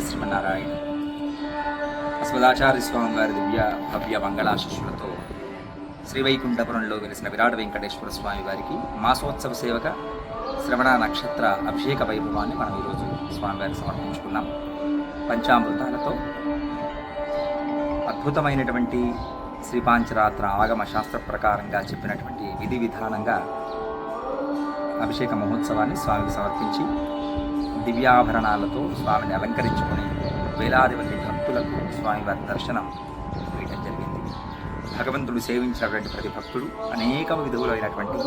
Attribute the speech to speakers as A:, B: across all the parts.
A: శ్రీమన్నారాయణ. అస్మదాచార్య స్వామి వారి దివ్య భవ్య మంగళాశిష్యులతో శ్రీవైకుంఠపురంలో వెలిసిన విరాట్ వెంకటేశ్వర స్వామి వారికి మాసోత్సవ సేవక శ్రవణ నక్షత్ర అభిషేక వైభవాన్ని మనం ఈరోజు స్వామివారికి సమర్పించుకున్నాం. పంచామృతాలతో అద్భుతమైనటువంటి శ్రీపాంచరాత్ర ఆగమ శాస్త్ర ప్రకారంగా చెప్పినటువంటి విధి విధానంగా అభిషేక మహోత్సవాన్ని స్వామికి సమర్పించి దివ్యాభరణాలతో స్వామిని అలంకరించుకుని వేలాది మంది భక్తులకు స్వామివారి దర్శనం వేయడం జరిగింది. భగవంతుడు సేవించినటువంటి ప్రతి భక్తుడు అనేక విధములైనటువంటి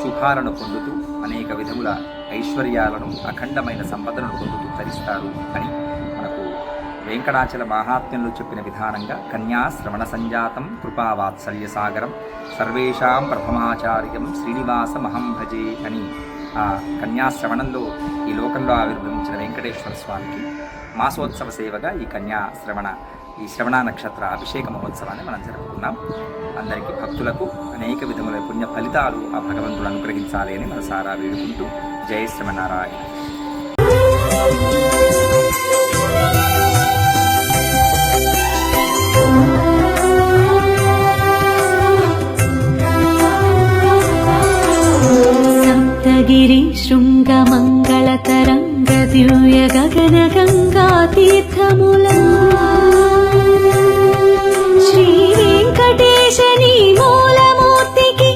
A: శుభాలను పొందుతూ అనేక విధముల ఐశ్వర్యాలను అఖండమైన సంపదలను పొందుతూ తరిస్తారు అని మనకు వెంకటాచల మహాత్మ్యంలో చెప్పిన విధానంగా కన్యాశ్రవణ సంజాతం కృపావాత్సల్య సాగరం సర్వేషాం ప్రథమాచార్యం శ్రీనివాస మహం భజే అని ఆ కన్యాశ్రవణంలో ఈ లోకంలో ఆవిర్భవించిన వెంకటేశ్వర స్వామికి మాసోత్సవ సేవగా ఈ కన్యా శ్రవణ ఈ శ్రవణ నక్షత్ర అభిషేక మహోత్సవాన్ని మనం జరుపుకున్నాం. అందరికీ భక్తులకు అనేక విధముల పుణ్య ఫలితాలు ఆ భగవంతుడు అనుగ్రహించాలి అని మనసారా వేడుకుంటూ జయ శ్రవణారాయణ.
B: సప్తగిరి శృంగమంగళతరంగ దివ్య గగన గంగా తీర్థముల శ్రీ వెంకటేశని మూలమూర్తికి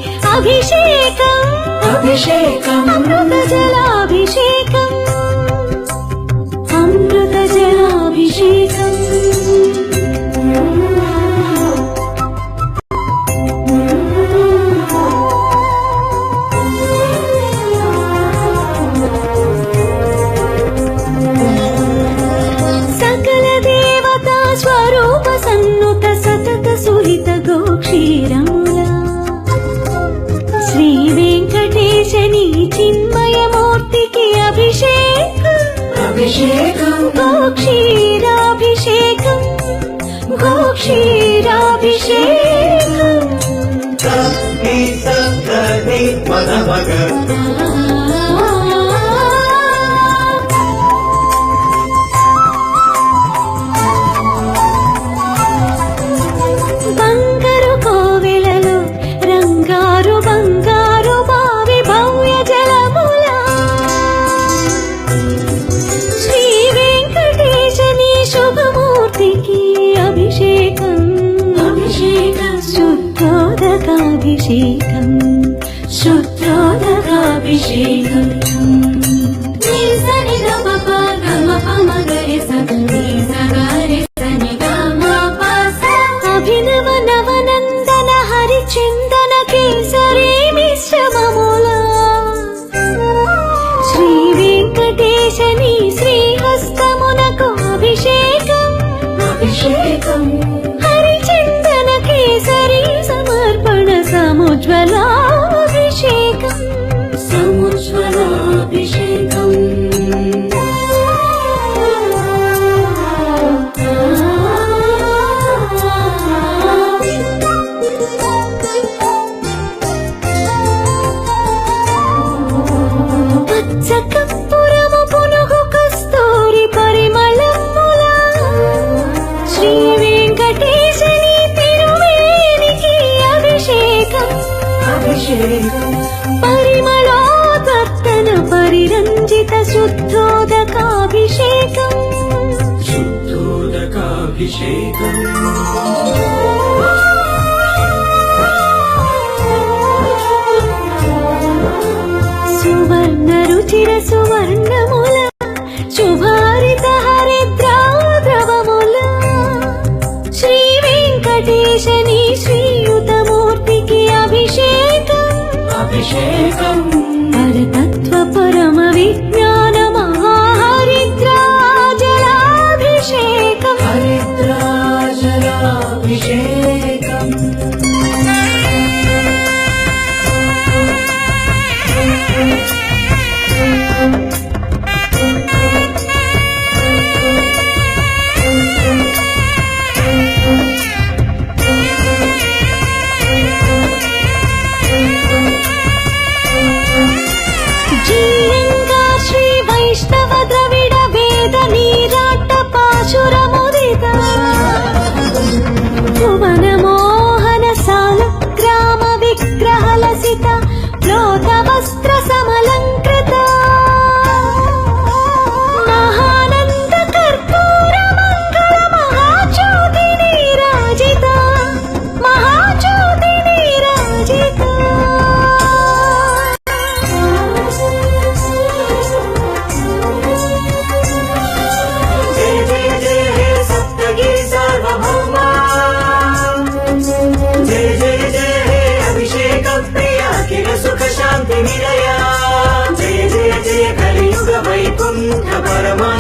B: గోక్షీరముల శ్రీ వెంకటేశని చిన్మయమూర్తికి అభిషేకం. అభిషేకం. గోక్షీరాభిషేకం. గోక్షీరాభిషేకం. శుద్ధోదకాభిషేకం శుద్ధోదకాభిషేకం అభినవ నవనందన హరిచందన కేసరి మిశ్రమముల శ్రీ వెంకటేశని శ్రీహస్తమునకు అభిషేకం అభిషేకం ज्वला అభిషేకం. పరిమళాకర్తన పరిరంజిత శుద్ధోదకాభిషేకం. శుద్ధోదకాభిషేకం. సువర్ణ రుచిర సువర్ణ జయ జయ జయ హే అభిషేక ప్రియ అఖిల సుఖ శాంతి
C: నిలయ జయ జయ జయ కలియుగ వైకుంఠ పరమా